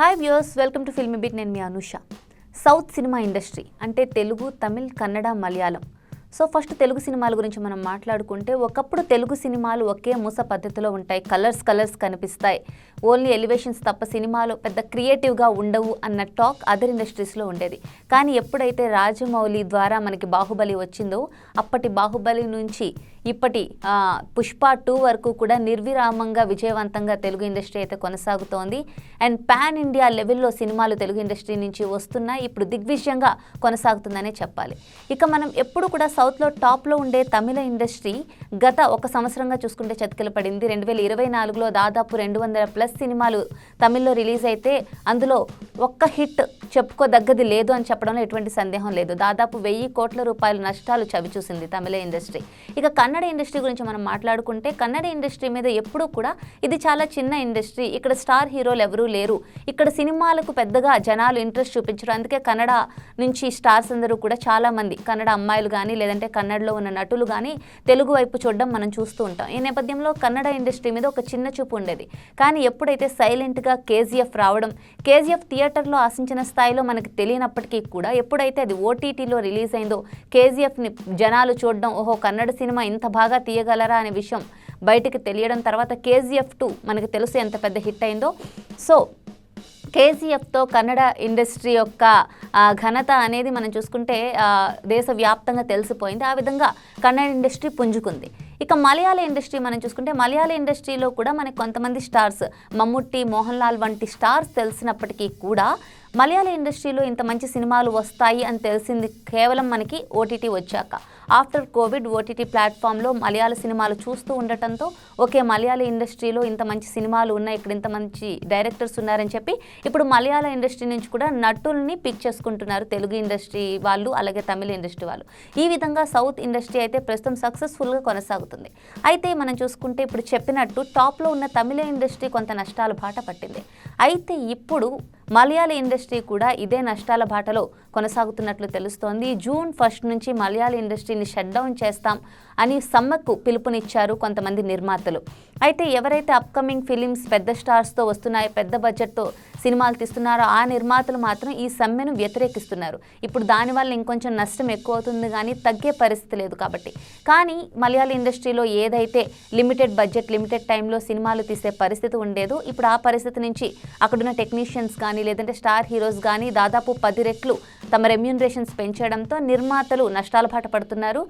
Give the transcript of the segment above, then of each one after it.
Hi viewers welcome to film bit నేను మీ Anusha. South cinema industry అంటే తెలుగు తమిళ్ కన్నడ మలయాళం. సో ఫస్ట్ తెలుగు సినిమాల గురించి మనం మాట్లాడుకుంటే ఒకప్పుడు తెలుగు సినిమాలు ఒకే మూస పద్ధతిలో ఉంటాయి. కలర్స్ కలర్స్ కనిపిస్తాయి. ఓన్లీ ఎలివేషన్స్ తప్ప సినిమాలు పెద్ద క్రియేటివ్గా ఉండవు అన్న టాక్ అదర్ ఇండస్ట్రీస్లో ఉండేది. కానీ ఎప్పుడైతే రాజమౌళి ద్వారా మనకి బాహుబలి వచ్చిందో అప్పటి బాహుబలి నుంచి ఇప్పటి పుష్ప టూ వరకు కూడా నిర్విరామంగా విజయవంతంగా తెలుగు ఇండస్ట్రీ అయితే కొనసాగుతోంది. అండ్ పాన్ ఇండియా లెవెల్లో సినిమాలు తెలుగు ఇండస్ట్రీ నుంచి వస్తున్నాయి. ఇప్పుడు దిగ్విజయంగా కొనసాగుతుందనే చెప్పాలి. ఇక మనం ఎప్పుడు కూడా సౌత్లో టాప్లో ఉండే తమిళ ఇండస్ట్రీ గత ఒక సంవత్సరంగా చూసుకుంటే చతికిల పడింది. రెండు వేల ఇరవై నాలుగులో దాదాపు రెండు వందల ప్లస్ సినిమాలు తమిళ్ళో రిలీజ్ అయితే అందులో ఒక్క హిట్ చెప్పుకోదగ్గది లేదు అని చెప్పడంలో ఎటువంటి సందేహం లేదు. దాదాపు వెయ్యి కోట్ల రూపాయల నష్టాలు చవిచూసింది తమిళ ఇండస్ట్రీ. ఇక కన్నడ ఇండస్ట్రీ గురించి మనం మాట్లాడుకుంటే కన్నడ ఇండస్ట్రీ మీద ఎప్పుడూ కూడా ఇది చాలా చిన్న ఇండస్ట్రీ. ఇక్కడ స్టార్ హీరోలు ఎవరూ లేరు. ఇక్కడ సినిమాలకు పెద్దగా జనాలు ఇంట్రెస్ట్ చూపించరు. అందుకే కన్నడ నుంచి స్టార్స్ అందరూ కూడా చాలామంది కన్నడ అమ్మాయిలు కానీ లేదంటే కన్నడలో ఉన్న నటులు కానీ తెలుగు వైపు చూడడం మనం చూస్తూ ఉంటాం. ఈ నేపథ్యంలో కన్నడ ఇండస్ట్రీ మీద ఒక చిన్న చూపు ఉండేది. కానీ ఎప్పుడైతే సైలెంట్గా కేజీఎఫ్ రావడం కేజీఎఫ్ థియేటర్లో ఆశించిన స్థాయిలో మనకు తెలియనప్పటికీ కూడా ఎప్పుడైతే అది ఓటీటీలో రిలీజ్ అయిందో కేజీఎఫ్ని జనాలు చూడడం ఓహో కన్నడ సినిమా ఇంత బాగా తీయగలరా అనే విషయం బయటకు తెలియడం తర్వాత కేజీఎఫ్ టూ మనకి తెలుసు ఎంత పెద్ద హిట్ అయిందో. సో కేజీఎఫ్తో కన్నడ ఇండస్ట్రీ యొక్క ఘనత అనేది మనం చూసుకుంటే దేశవ్యాప్తంగా తెలిసిపోయింది. ఆ విధంగా కన్నడ ఇండస్ట్రీ పుంజుకుంది. ఇక మలయాళ ఇండస్ట్రీ మనం చూసుకుంటే మలయాళ ఇండస్ట్రీలో కూడా మనకి కొంతమంది స్టార్స్ మమ్ముట్టి మోహన్ లాల్ వంటి స్టార్స్ తెలిసినప్పటికీ కూడా మలయాళ ఇండస్ట్రీలో ఇంత మంచి సినిమాలు వస్తాయి అని తెలిసింది కేవలం మనకి ఓటీటీ వచ్చాక. ఆఫ్టర్ కోవిడ్ ఓటీటీ ప్లాట్ఫామ్లో మలయాళ సినిమాలు చూస్తూ ఉండటంతో ఓకే మలయాళ ఇండస్ట్రీలో ఇంత మంచి సినిమాలు ఉన్నాయి ఇక్కడ ఇంత మంచి డైరెక్టర్స్ ఉన్నారని చెప్పి ఇప్పుడు మలయాళ ఇండస్ట్రీ నుంచి కూడా నటుల్ని పిక్ చేసుకుంటున్నారు తెలుగు ఇండస్ట్రీ వాళ్ళు అలాగే తమిళ ఇండస్ట్రీ వాళ్ళు. ఈ విధంగా సౌత్ ఇండస్ట్రీ అయితే ప్రస్తుతం సక్సెస్ఫుల్గా కొనసాగుతుంది. అయితే మనం చూసుకుంటే ఇప్పుడు చెప్పినట్టు టాప్లో ఉన్న తమిళ ఇండస్ట్రీ కొంత నష్టాల బాట పట్టింది. అయితే ఇప్పుడు మలయాళ ఇండస్ట్రీ కూడా ఇదే నష్టాల బాటలో కొనసాగుతున్నట్లు తెలుస్తోంది. జూన్ ఫస్ట్ నుంచి మలయాళ ఇండస్ట్రీని షట్ డౌన్ చేస్తాం. అని సమ్మకు పిలుపునిచ్చారు కొంతమంది నిర్మాతలు. అయితే ఎవరైతే అప్కమింగ్ ఫిలిమ్స్ పెద్ద స్టార్స్తో వస్తున్నాయో పెద్ద బడ్జెట్తో సినిమాలు తీస్తున్నారో ఆ నిర్మాతలు మాత్రం ఈ సమ్మెను వ్యతిరేకిస్తున్నారు. ఇప్పుడు దానివల్ల ఇంకొంచెం నష్టం ఎక్కువ అవుతుంది కానీ తగ్గే పరిస్థితి లేదు కాబట్టి. కానీ మలయాళ ఇండస్ట్రీలో ఏదైతే లిమిటెడ్ బడ్జెట్ లిమిటెడ్ టైంలో సినిమాలు తీసే పరిస్థితి ఉండేదో ఇప్పుడు ఆ పరిస్థితి నుంచి అక్కడున్న టెక్నీషియన్స్ కానీ లేదంటే స్టార్ హీరోస్ కానీ దాదాపు పది రెట్లు తమ రెమ్యూనరేషన్స్ పెంచడంతో నిర్మాతలు నష్టాల బాట పడుతున్నారు.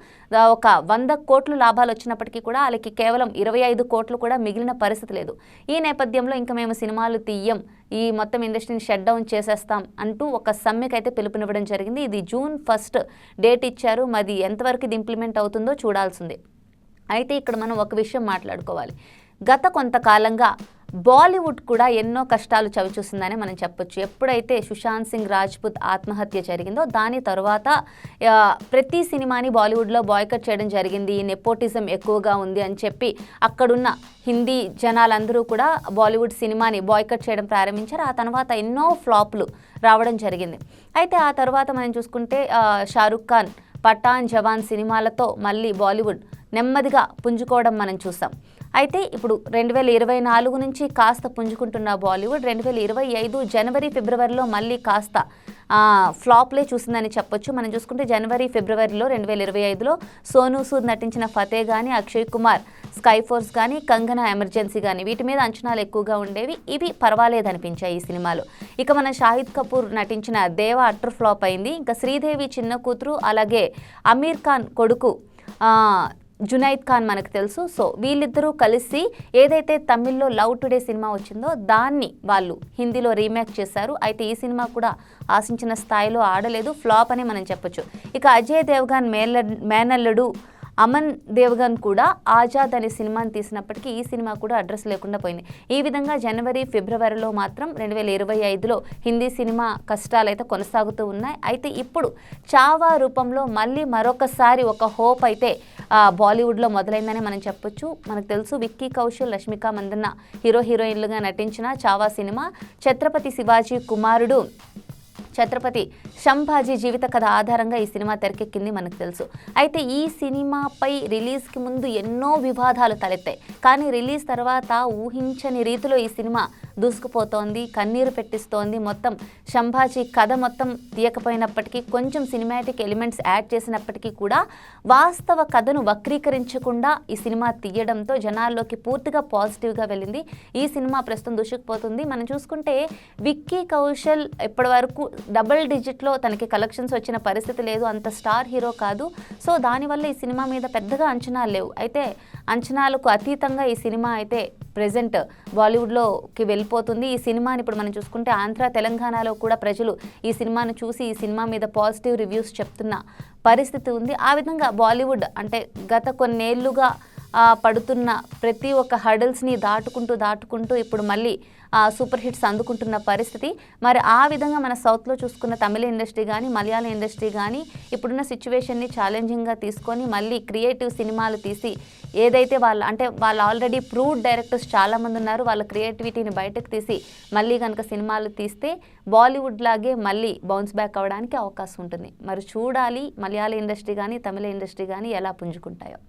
ఒక వంద కోట్లు లాభాలు వచ్చినప్పటికీ కూడా వాళ్ళకి కేవలం ఇరవై ఐదు కోట్లు కూడా మిగిలిన పరిస్థితి లేదు. ఈ నేపథ్యంలో ఇంకా మేము సినిమాలు తీయం ఈ మొత్తం ఇండస్ట్రీని షట్ డౌన్ చేసేస్తాం అంటూ ఒక సమ్మెకైతే అయితే పిలుపునివ్వడం జరిగింది. ఇది జూన్ ఫస్ట్ డేట్ ఇచ్చారు. మరి ఎంతవరకు ఇది ఇంప్లిమెంట్ అవుతుందో చూడాల్సిందే. అయితే ఇక్కడ మనం ఒక విషయం మాట్లాడుకోవాలి. గత కొంతకాలంగా బాలీవుడ్ కూడా ఎన్నో కష్టాలు చవిచూసిందని మనం చెప్పొచ్చు. ఎప్పుడైతే సుశాంత్ సింగ్ రాజ్పుత్ ఆత్మహత్య జరిగిందో దాని తర్వాత ప్రతి సినిమాని బాలీవుడ్లో బాయ్కట్ చేయడం జరిగింది. నెపోటిజం ఎక్కువగా ఉంది అని చెప్పి అక్కడున్న హిందీ జనాలందరూ కూడా బాలీవుడ్ సినిమాని బాయ్కట్ చేయడం ప్రారంభించారు. ఆ తర్వాత ఎన్నో ఫ్లాప్లు రావడం జరిగింది. అయితే ఆ తర్వాత మనం చూసుకుంటే షారుఖ్ ఖాన్ పఠాన్ జవాన్ సినిమాలతో మళ్ళీ బాలీవుడ్ నెమ్మదిగా పుంజుకోవడం మనం చూసాం. అయితే ఇప్పుడు రెండు వేల ఇరవై నాలుగు నుంచి కాస్త పుంజుకుంటున్న బాలీవుడ్ రెండు వేల ఇరవై ఐదు జనవరి ఫిబ్రవరిలో మళ్ళీ కాస్త ఫ్లాప్లే చూసిందని చెప్పొచ్చు. మనం చూసుకుంటే జనవరి ఫిబ్రవరిలో రెండు వేల ఇరవై ఐదులో సోనూ సూద్ నటించిన ఫతే కానీ అక్షయ్ కుమార్ స్కై ఫోర్స్ కానీ కంగనా ఎమర్జెన్సీ కానీ వీటి మీద అంచనాలు ఎక్కువగా ఉండేవి. ఇవి పర్వాలేదనిపించాయి ఈ సినిమాలు. ఇక మన షాహిద్ కపూర్ నటించిన దేవ అట్టర్ ఫ్లాప్ అయింది. ఇంకా శ్రీదేవి చిన్న కూతురు అలాగే అమీర్ ఖాన్ కొడుకు జునైద్ ఖాన్ మనకు తెలుసు. సో వీళ్ళిద్దరూ కలిసి ఏదైతే తమిళ్ళో లవ్ టుడే సినిమా వచ్చిందో దాన్ని వాళ్ళు హిందీలో రీమేక్ చేశారు. అయితే ఈ సినిమా కూడా ఆశించిన స్థాయిలో ఆడలేదు. ఫ్లాప్ అని మనం చెప్పొచ్చు. ఇక అజయ్ దేవ్గాన్ మేల మేనల్లుడు అమన్ దేవ్గన్ కూడా ఆజాద్ అనే సినిమాని తీసినప్పటికీ ఈ సినిమా కూడా అడ్రస్ లేకుండా పోయింది. ఈ విధంగా జనవరి ఫిబ్రవరిలో మాత్రం రెండు వేల ఇరవై ఐదులో హిందీ సినిమా కష్టాలు అయితే కొనసాగుతూ ఉన్నాయి. అయితే ఇప్పుడు చావా రూపంలో మళ్ళీ మరొకసారి ఒక హోప్ అయితే బాలీవుడ్లో మొదలైందని మనం చెప్పొచ్చు. మనకు తెలుసు విక్కీ కౌశల్ రష్మిక మందన్న హీరో హీరోయిన్లుగా నటించిన చావా సినిమా ఛత్రపతి శివాజీ కుమారుడు ఛత్రపతి శంభాజీ జీవిత కథ ఆధారంగా ఈ సినిమా తెరకెక్కింది మనకు తెలుసు. అయితే ఈ సినిమాపై రిలీజ్కి ముందు ఎన్నో వివాదాలు తలెత్తాయి. కానీ రిలీజ్ తర్వాత ఊహించని రీతిలో ఈ సినిమా దూసుకుపోతోంది కన్నీరు పెట్టిస్తోంది. మొత్తం శంభాజీ కథ మొత్తం తీయకపోయినప్పటికీ కొంచెం సినిమాటిక్ ఎలిమెంట్స్ యాడ్ చేసినప్పటికీ కూడా వాస్తవ కథను వక్రీకరించకుండా ఈ సినిమా తీయడంతో జనాల్లోకి పూర్తిగా పాజిటివ్గా వెళ్ళింది. ఈ సినిమా ప్రస్తుతం దూసుకుపోతుంది. మనం చూసుకుంటే విక్కీ కౌశల్ ఇప్పటి వరకు డబుల్ డిజిట్లో తనకి కలెక్షన్స్ వచ్చిన పరిస్థితి లేదు. అంత స్టార్ హీరో కాదు. సో దానివల్ల ఈ సినిమా మీద పెద్దగా అంచనాలు లేవు. అయితే అంచనాలకు అతీతంగా ఈ సినిమా అయితే ప్రజెంట్ బాలీవుడ్లోకి వెళ్ళిపోతుంది. ఈ సినిమాని ఇప్పుడు మనం చూసుకుంటే ఆంధ్ర తెలంగాణలో కూడా ప్రజలు ఈ సినిమాను చూసి ఈ సినిమా మీద పాజిటివ్ రివ్యూస్ చెప్తున్న పరిస్థితి ఉంది. ఆ విధంగా బాలీవుడ్ అంటే గత కొన్నేళ్ళుగా పడుతున్న ప్రతి ఒక్క హడల్స్ని దాటుకుంటూ దాటుకుంటూ ఇప్పుడు మళ్ళీ సూపర్ హిట్స్ అందుకుంటున్న పరిస్థితి. మరి ఆ విధంగా మన సౌత్లో చూసుకున్న తమిళ ఇండస్ట్రీ కానీ మలయాళ ఇండస్ట్రీ కానీ ఇప్పుడున్న సిచ్యువేషన్ని ఛాలెంజింగ్గా తీసుకొని మళ్ళీ క్రియేటివ్ సినిమాలు తీసి ఏదైతే వాళ్ళ అంటే వాళ్ళు ఆల్రెడీ ప్రూవ్డ్ డైరెక్టర్స్ చాలామంది ఉన్నారు. వాళ్ళ క్రియేటివిటీని బయటకు తీసి మళ్ళీ కనుక సినిమాలు తీస్తే బాలీవుడ్ లాగే మళ్ళీ బౌన్స్ బ్యాక్ అవ్వడానికి అవకాశం ఉంటుంది. మరి చూడాలి మలయాళ ఇండస్ట్రీ కానీ తమిళ ఇండస్ట్రీ కానీ ఎలా పుంజుకుంటాయో.